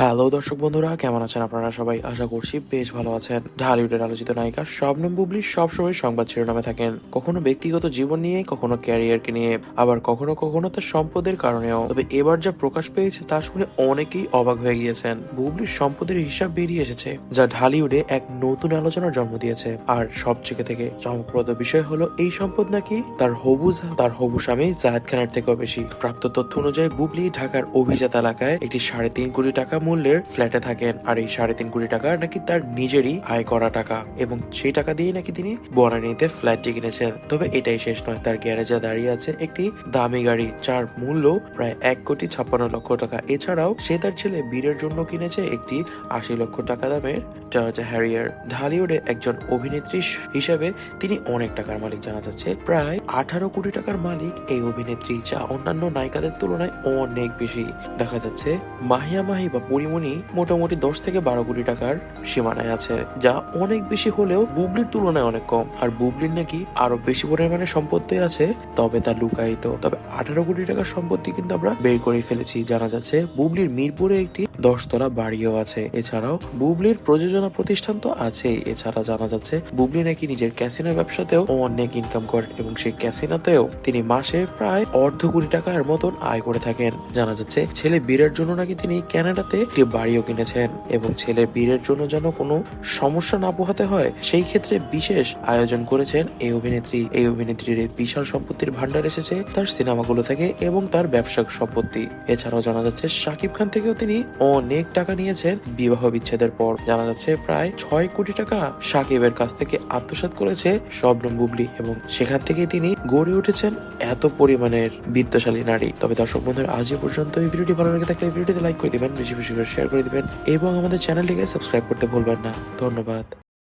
Hello দর্শক বন্ধুরা, কেমন আছেন আপনারা সবাই? আশা করছি বেশ ভালো আছেন। ঢালিউডের আলোচিত নায়িকা শবনম বুবলি সবসময় সংবাদ শিরোনামে থাকেন। কখনো ব্যক্তিগত জীবন নিয়ে, কখনো ক্যারিয়ারকে নিয়ে, আবার কখনো কখনো তার সম্পদের কারণেও। তবে এবার যা প্রকাশ পেয়েছে তা শুনে অনেকেই অবাক হয়ে গিয়েছেন। বুবলির সম্পদের হিসাব বেরিয়ে এসেছে, যা ঢালিউডে এক নতুন আলোচনার জন্ম দিয়েছে। আর সবচেয়ে থেকে চমকপ্রদ বিষয় হলো, এই সম্পদ নাকি তার হবু তার হবু স্বামী জাহেদ খানের থেকেও বেশি। প্রাপ্ত তথ্য অনুযায়ী, বুবলি ঢাকার অভিজাত এলাকায় একটি সাড়ে তিন কোটি টাকা মূল্যের ফ্ল্যাটে থাকেন। আর এই সাড়ে তিন কোটি টাকা নাকি তার নিজেরই আয় করা টাকা। এবং সেই টাকা দিয়ে নাকি তিনি বনানীতে ফ্ল্যাটটি কিনেছেন। তবে এটাই শেষ নয়, তার গ্যারেজে দাঁড়িয়ে আছে একটি দামি গাড়ি, যার মূল্য প্রায় এক কোটি ছাপ্পান্ন লক্ষ টাকা। এছাড়াও সে তার ছেলে বীরের জন্য কিনেছে একটি আশি লক্ষ টাকা দামের টয়োটা হ্যারিয়ার ঢালিউডে একজন অভিনেত্রী হিসেবে তিনি অনেক টাকার মালিক জানা যাচ্ছে। প্রায় আঠারো কোটি টাকার মালিক এই অভিনেত্রী, যা অন্যান্য নায়িকাদের তুলনায় অনেক বেশি। দেখা যাচ্ছে মাহিয়া মাহি বা পরিমণি মোটামুটি দশ থেকে বারো কোটি টাকার সীমানায় আছে, যা অনেক বেশি হলেও বুবলির তুলনায় অনেক কম। আর বুবলির নাকি আরও বেশি পরিমাণে সম্পত্তি আছে, তবে তা লুকায়িত। তবে আঠারো কোটি টাকার সম্পত্তি কিন্তু আমরা বের করে ফেলেছি। জানা যাচ্ছে, বুবলির মিরপুরে একটি দশতলা বাড়িও আছে। এছাড়াও বুবলির প্রযোজনা প্রতিষ্ঠান তো আছেই। এছাড়া জানা যাচ্ছে, বুবলি নাকি নিজের ক্যাসিনো ব্যবসাতেও অনেক ইনকাম করেন এবং সেই ক্যাসিনোতেও তিনি মাসে প্রায় অর্ধ কোটি টাকার মতন আয় করে থাকেন। জানা যাচ্ছে, ছেলে বীরের জন্য নাকি তিনি কানাডাতে একটি বাড়িও কিনেছেন এবং ছেলে বীরের জন্য যেন কোনো সমস্যা না পোহাতে হয়, সেই ক্ষেত্রে বিশেষ আয়োজন করেছেন এই অভিনেত্রী। এই অভিনেত্রীর বিশাল সম্পত্তির ভান্ডার এসেছে তার সিনেমাগুলো থেকে এবং তার ব্যবসায়িক সম্পত্তি। এছাড়াও জানা যাচ্ছে, শাকিব খান থেকেও তিনি অনেক টাকা নিয়েছেন বিবাহ বিচ্ছেদের পর। জানা যাচ্ছে, প্রায় ছয় কোটি টাকা সাকিবের কাছ থেকে আত্মসাৎ করেছে শবনম বুবলি এবং সেখান থেকে তিনি গড়ে উঠেছেন এত পরিমাণের বিত্তশালী নারী। তবে দর্শক বন্ধুরা, আজ পর্যন্ত এই ভিডিওটি ভালো লেগে থাকলে এই ভিডিওতে লাইক করে দিবেন। বেশি করে শেয়ার করে দিবেন এবং আমাদের চ্যানেলটিকে সাবস্ক্রাইব করতে ভুলবেন না। ধন্যবাদ।